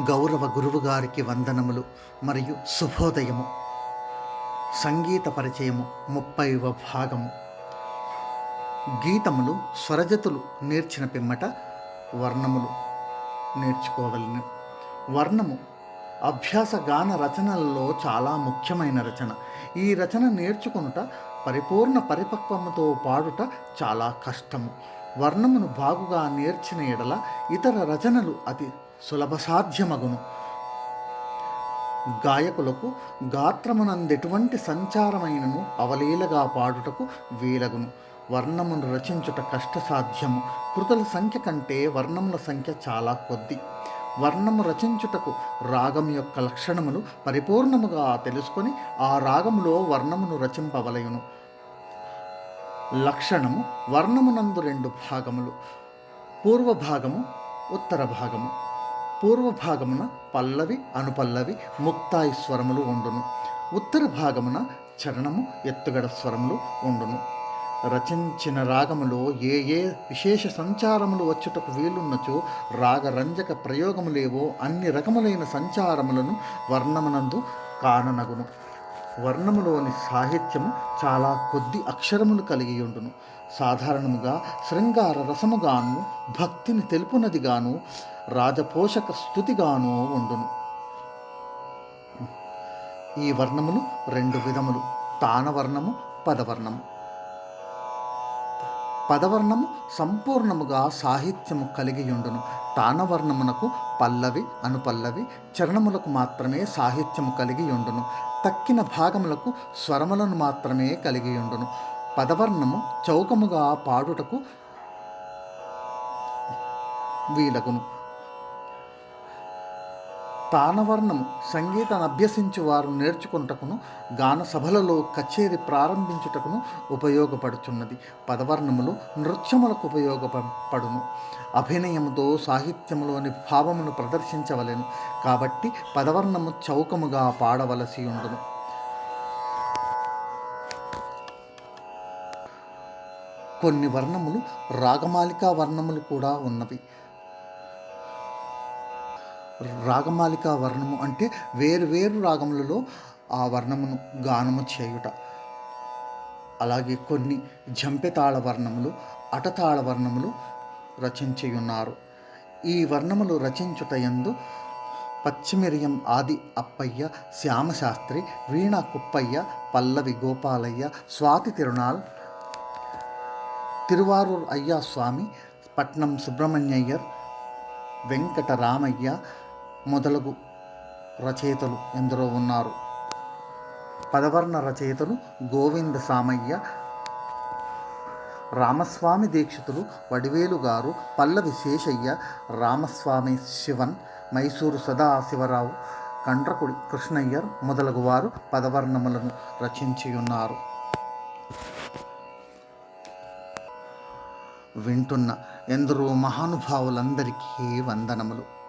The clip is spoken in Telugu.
గౌరవ గురువుగారికి వందనములు మరియు శుభోదయము. సంగీత పరిచయము ముప్పైవ భాగము. గీతములు స్వరజతులు నేర్చిన పిమ్మట వర్ణములు నేర్చుకోవలను. వర్ణము అభ్యాస గాన రచనలలో చాలా ముఖ్యమైన రచన. ఈ రచన నేర్చుకొనుట పరిపూర్ణ పరిపక్వముతో పాడుట చాలా కష్టము. వర్ణమును బాగుగా నేర్చిన ఎడల ఇతర రచనలు అతి సులభ సాధ్యమగును గాయకులకు గాత్రమునందెటువంటి సంచారమైనను అవలీలగా పాడుటకు వీలగును. వర్ణమును రచించుట కష్టసాధ్యము. కృతుల సంఖ్య కంటే వర్ణముల సంఖ్య చాలా కొద్ది. వర్ణము రచించుటకు రాగం యొక్క లక్షణములు పరిపూర్ణముగా తెలుసుకొని ఆ రాగములో వర్ణమును రచింపవలయును. లక్షణము వర్ణమునందు రెండు భాగములు. పూర్వ భాగము ఉత్తర భాగము పూర్వ భాగమున పల్లవి అనుపల్లవి ముక్తాయి స్వరములు ఉండును. ఉత్తర భాగమున చరణము ఎత్తుగడ స్వరములు ఉండును. రచించిన రాగములో ఏ ఏ విశేష సంచారములు వచ్చుటకు వీలున్నచో రాగరంజక ప్రయోగములేవో అన్ని రకములైన సంచారములను వర్ణమునందు కాననగును. వర్ణములోని సాహిత్యము చాలా కొద్ది అక్షరములు కలిగి ఉండును. సాధారణముగా శృంగార రసముగాను భక్తిని తెలుపునదిగాను రాజపోషక స్థుతిగాను ఉండును. ఈ వర్ణములు రెండు విధములు. తానవర్ణము పదవర్ణము. పదవర్ణము సంపూర్ణముగా సాహిత్యము కలిగి ఉండును తానవర్ణమునకు పల్లవి అనుపల్లవి చరణములకు మాత్రమే సాహిత్యము కలిగి ఉండును తక్కిన భాగములకు స్వరములను మాత్రమే కలిగి ఉండును పదవర్ణము చౌకముగా పాడుటకు వీలగును. తానవర్ణము సంగీతాన్ని అభ్యసించు వారు నేర్చుకుంటకును గాన సభలలో కచేరి ప్రారంభించుటకును ఉపయోగపడుచున్నది. పదవర్ణములు నృత్యములకు ఉపయోగపడును. అభినయముతో సాహిత్యములోని భావమును ప్రదర్శించవలెను. కాబట్టి పదవర్ణము చౌకముగా పాడవలసి ఉండును కొన్ని వర్ణములు రాగమాలికా వర్ణములు కూడా ఉన్నవి. రాగమాలిక వర్ణము అంటే వేరు వేరు రాగములలో ఆ వర్ణమును గానము చేయుట. అలాగే కొన్ని జంపెతాళ వర్ణములు అటతాళ వర్ణములు రచించియున్నారు. ఈ వర్ణములు రచించుట యందు పచ్చిమిరియం ఆది అప్పయ్య శ్యామశాస్త్రి వీణ కుప్పయ్య పల్లవి గోపాలయ్య స్వాతి తిరునాల్ తిరువారూర్ అయ్యా స్వామి పట్నం సుబ్రహ్మణ్యయ్యర్ వెంకటరామయ్య మొదలగు రచయితలు ఎందరో ఉన్నారు. పదవర్ణ రచయితలు గోవింద సామయ్య రామస్వామి దీక్షితులు వడివేలు గారు పల్లవి శేషయ్య రామస్వామి శివన్ మైసూరు సదాశివరావు కండ్రకుడి కృష్ణయ్యర్ మొదలగు వారు పదవర్ణములను రచించి ఉన్నారు వింటున్న ఎందరో మహానుభావులందరికీ వందనములు.